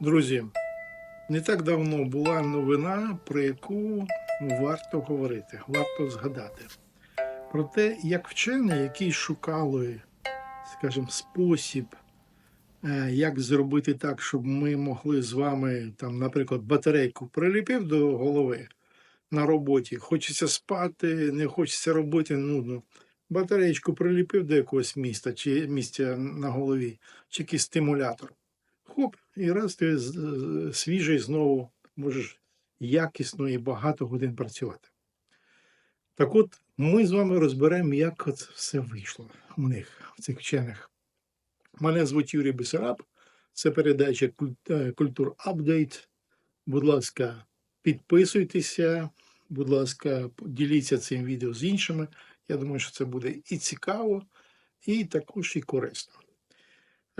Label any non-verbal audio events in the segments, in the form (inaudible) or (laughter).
Друзі, не так давно була новина, про яку варто говорити, варто згадати. Про те, як вчені, які шукали, скажімо, спосіб, е, як зробити так, щоб ми могли з вами, там, наприклад, батарейку приліпив до голови на роботі. Хочеться спати, не хочеться робити, нудно. Батареєчку приліпив до якогось міста чи місця на голові, чи якийсь стимулятор. Хоп, і раз ти свіжий знову можеш якісно і багато годин працювати. Так от, ми з вами розберемо, як от все вийшло у них, в цих вчених. Мене звуть Юрій Бесараб, це передача «Куль- е, Культур Апдейт. Будь ласка, підписуйтеся, будь ласка, діліться цим відео з іншими. Я думаю, що це буде і цікаво, і також і корисно.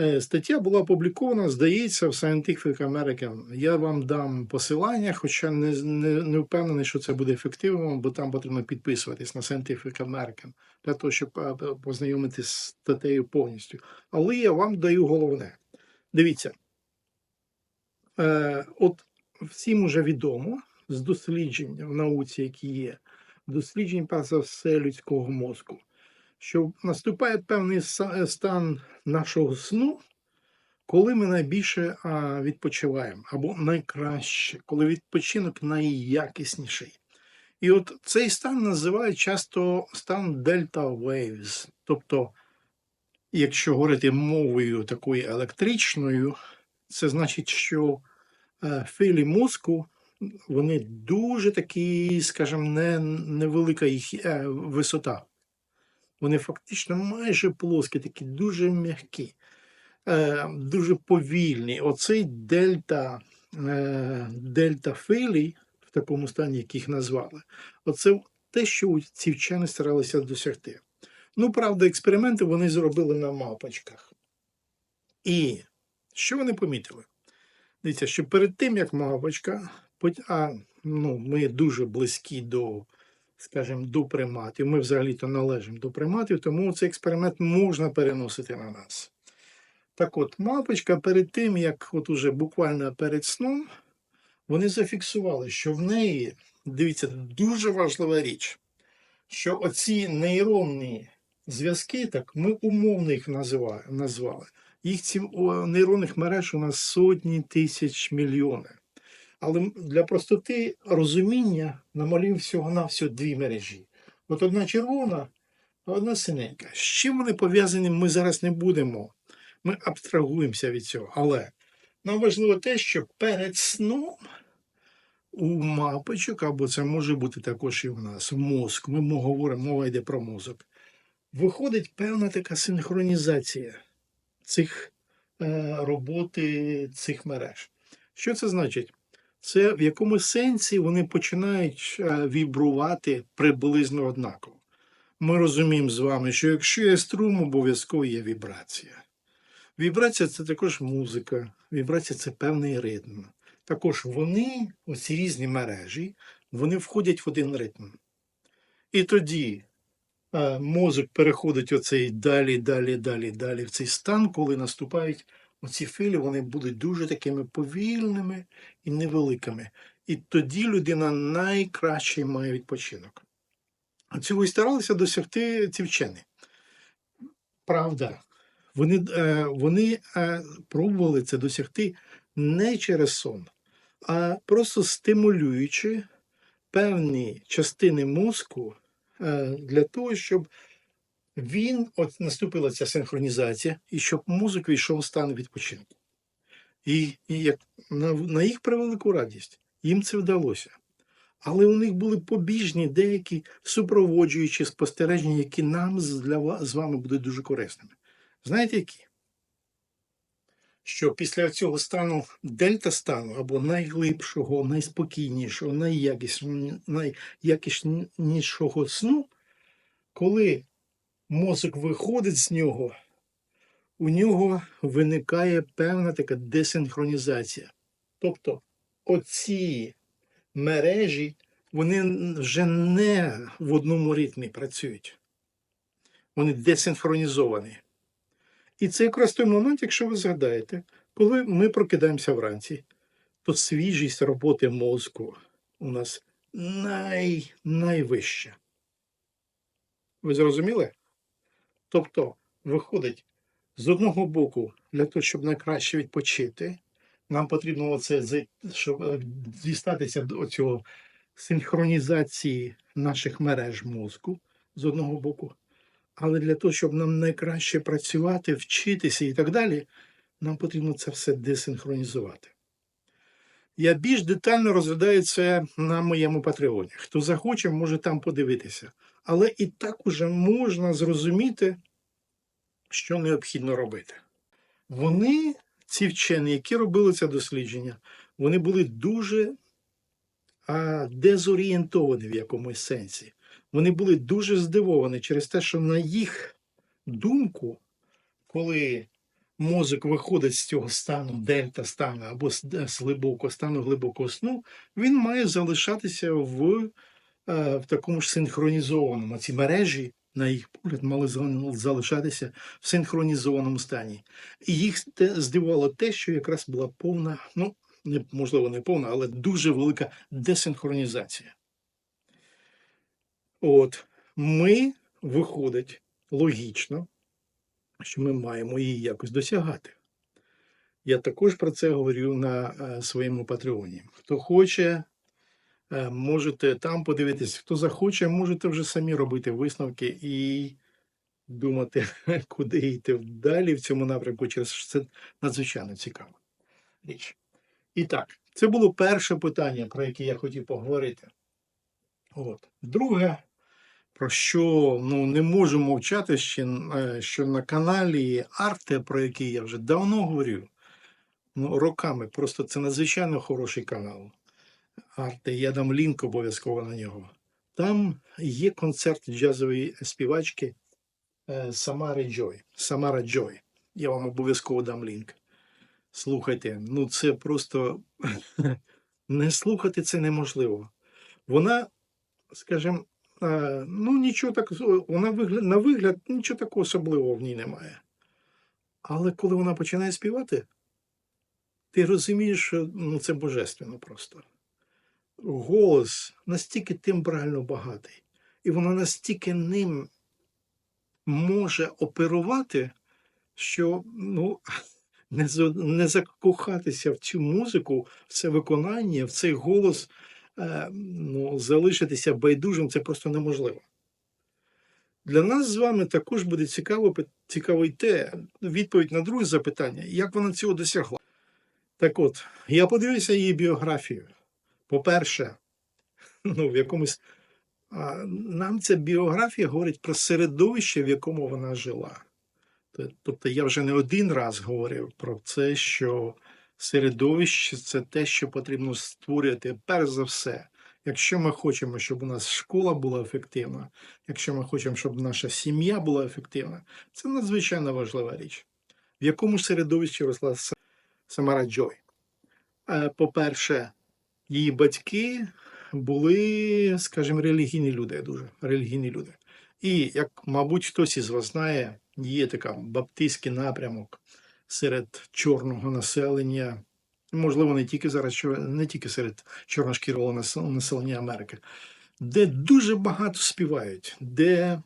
Е, Стаття була опублікована, здається, в Scientific American. Я вам дам посилання, хоча не, не, не впевнений, що це буде ефективно, бо там потрібно підписуватись на Scientific American для того, щоб е, познайомитись з статтею повністю. Але я вам даю головне. Дивіться, е, от всім уже відомо з досліджень в науці, які є, досліджень перш за все людського мозку, що наступає певний стан нашого сну, коли ми найбільше відпочиваємо, або найкраще, коли відпочинок найякісніший. І от цей стан називають часто стан Delta Waves. Тобто, якщо говорити мовою такою електричною, це значить, що е, філі мозку вони дуже такі, скажімо, не, невелика їх е, висота. Вони фактично майже плоскі, такі дуже м'які, е, дуже повільні. Оцей дельта, е, дельта филій, в такому стані, як їх назвали, оце те, що ці вчені старалися досягти. Ну, правда, експерименти вони зробили на мавпочках. І що вони помітили? Дивіться, що перед тим, як мавпочка, а ну, ми дуже близькі до, скажімо, до приматів, ми взагалі-то належимо до приматів, тому цей експеримент можна переносити на нас. Так от, мавпочка перед тим, як от уже буквально перед сном, вони зафіксували, що в неї, дивіться, дуже важлива річ, що оці нейронні зв'язки, так ми умовно їх назвали. Їх ці нейронних мереж у нас сотні тисяч мільйони. Але для простоти розуміння намалюємо всього на всього дві мережі. От одна червона, а одна синенька. З чим вони пов'язані, ми зараз не будемо. Ми абстрагуємося від цього. Але нам важливо те, що перед сном у мапочок, або це може бути також і в нас, мозк, ми говоримо, мова йде про мозок. Виходить певна така синхронізація цих е, роботи цих мереж. Що це значить? Це в якому сенсі вони починають е, вібрувати приблизно однаково. Ми розуміємо з вами, що якщо є струм, обов'язково є вібрація. Вібрація це також музика, вібрація це певний ритм. Також вони, оці різні мережі, вони входять в один ритм. І тоді е, мозок переходить оцей далі, далі, далі, далі в цей стан, коли наступають оці філі, вони будуть дуже такими повільними і невеликими. І тоді людина найкращий має відпочинок. Цього і старалися досягти ці вчені. Правда, вони, е, вони е, пробували це досягти не через сон, а просто стимулюючи певні частини мозку е, для того, щоб він, от наступила ця синхронізація, і щоб мозок війшов в стан відпочинку. І, і як на, на їх превелику радість, їм це вдалося. Але у них були побіжні деякі супроводжуючі спостереження, які нам для вас, з вами будуть дуже корисними. Знаєте які? Що після цього стану дельта стану або найглибшого, найспокійнішого, найякіснішого сну, коли мозок виходить з нього, у нього виникає певна така десинхронізація. Тобто оці мережі вони вже не в одному ритмі працюють. Вони десинхронізовані. І це якраз той момент, якщо ви згадаєте, Коли ми прокидаємося вранці, то свіжість роботи мозку у нас най, найвища. Ви зрозуміли? Тобто, виходить, з одного боку, для того, щоб найкраще відпочити, нам потрібно оце, щоб е, дістатися до цього синхронізації наших мереж мозку з одного боку. Але для того, щоб нам найкраще працювати, вчитися і так далі, нам потрібно це все десинхронізувати. Я більш детально розглядаю це на моєму патреоні. Хто захоче, може там подивитися. Але і так уже можна зрозуміти, що необхідно робити. Вони, ці вчені, які робили це дослідження, вони були дуже а, дезорієнтовані в якомусь сенсі. Вони були дуже здивовані через те, що на їх думку, коли мозок виходить з цього стану дельта стану або з, з глибокого стану глибокого сну, він має залишатися в, е, в такому ж синхронізованому. Ці мережі, на їх погляд, мали залишатися в синхронізованому стані. І їх здивувало те, що якраз була повна, ну можливо, не повна, але дуже велика десинхронізація. От ми, виходить, логічно, що ми маємо її якось досягати. Я також про це говорю на е, своєму патреоні. Хто хоче, е, можете там подивитись, хто захоче, можете вже самі робити висновки і думати, (laughs) куди йти далі в цьому напрямку, через що це надзвичайно цікава річ. І так, це було перше питання, про яке я хотів поговорити. От. Друге, про що ну, не можу мовчати ще, е, що на каналі Арте, про який я вже давно говорю, ну, роками, просто це надзвичайно хороший канал. Арте, я дам лінк обов'язково на нього. Там є концерт джазової співачки е, Самари Джой. Самара Джой. Я вам обов'язково дам лінк. Слухайте, ну це просто (laughs) не слухати це неможливо. Вона, скажімо, е, ну нічого так, вона на вигляд нічого такого особливого в ній немає. Але коли вона починає співати, ти розумієш, що ну, це божественно просто. Голос настільки тембрально багатий, і вона настільки ним може оперувати, що ну, (laughs) не, не закохатися в цю музику, в це виконання, в цей голос, е, ну, залишитися байдужим це просто неможливо. Для нас з вами також буде цікаво, цікаво й те, відповідь на друге запитання, як вона цього досягла. Так от, я подивився її біографію. По-перше, (laughs) ну, в якомусь нам ця біографія говорить про середовище, в якому вона жила. Тобто я вже не один раз говорив про це, що середовище це те, що потрібно створювати перш за все. Якщо ми хочемо, щоб у нас школа була ефективна, якщо ми хочемо, щоб наша сім'я була ефективна, це надзвичайно важлива річ. В якому середовищі росла Самара Джой? Е, По-перше, її батьки були, скажімо, релігійні люди, дуже релігійні люди. І як, мабуть, хтось із вас знає, є така баптистський напрямок серед чорного населення. Можливо, не тільки зараз, не тільки серед чорношкірого населення Америки, де дуже багато співають, де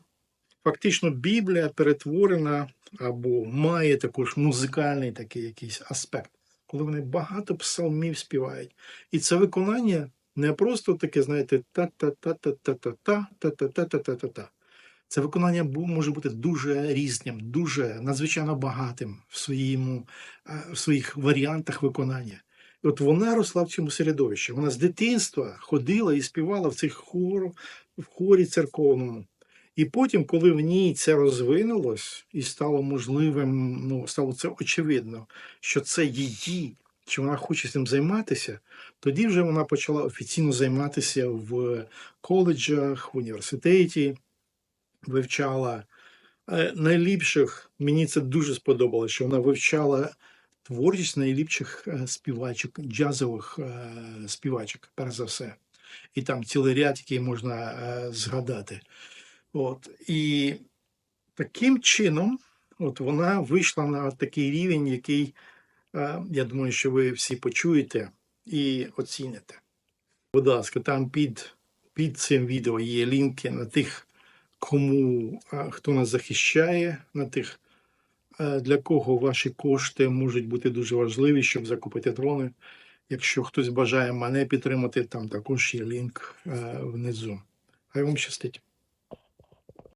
фактично Біблія перетворена або має також музикальний такий якийсь аспект, коли вони багато псалмів співають. І це виконання не просто таке, знаєте, та-та-та-та-та-та-та, та-та-та-та-та-та. Це виконання може бути дуже різним, дуже надзвичайно багатим в, своєму, е, в своїх варіантах виконання. І от вона росла в цьому середовищі. Вона з дитинства ходила і співала в цих хор, в хорі церковному. І потім, коли в ній це розвинулось і стало можливим, ну стало це очевидно, що це її, що вона хоче цим займатися, тоді вже вона почала офіційно займатися в коледжах, в університеті, вивчала е, найліпших. Мені це дуже сподобалося, що вона вивчала творчість найліпших е, співачок, джазових е, співачок, перш за все. І там цілий ряд, який можна згадати. От. І таким чином, от вона вийшла на такий рівень, який Е, Я думаю, що ви всі почуєте і оціните. Будь ласка, там під, під цим відео є лінки на тих, кому е, хто нас захищає, на тих, е, для кого ваші кошти можуть бути дуже важливі, щоб закупити дрони. Якщо хтось бажає мене підтримати, там також є лінк внизу. Хай вам щастить.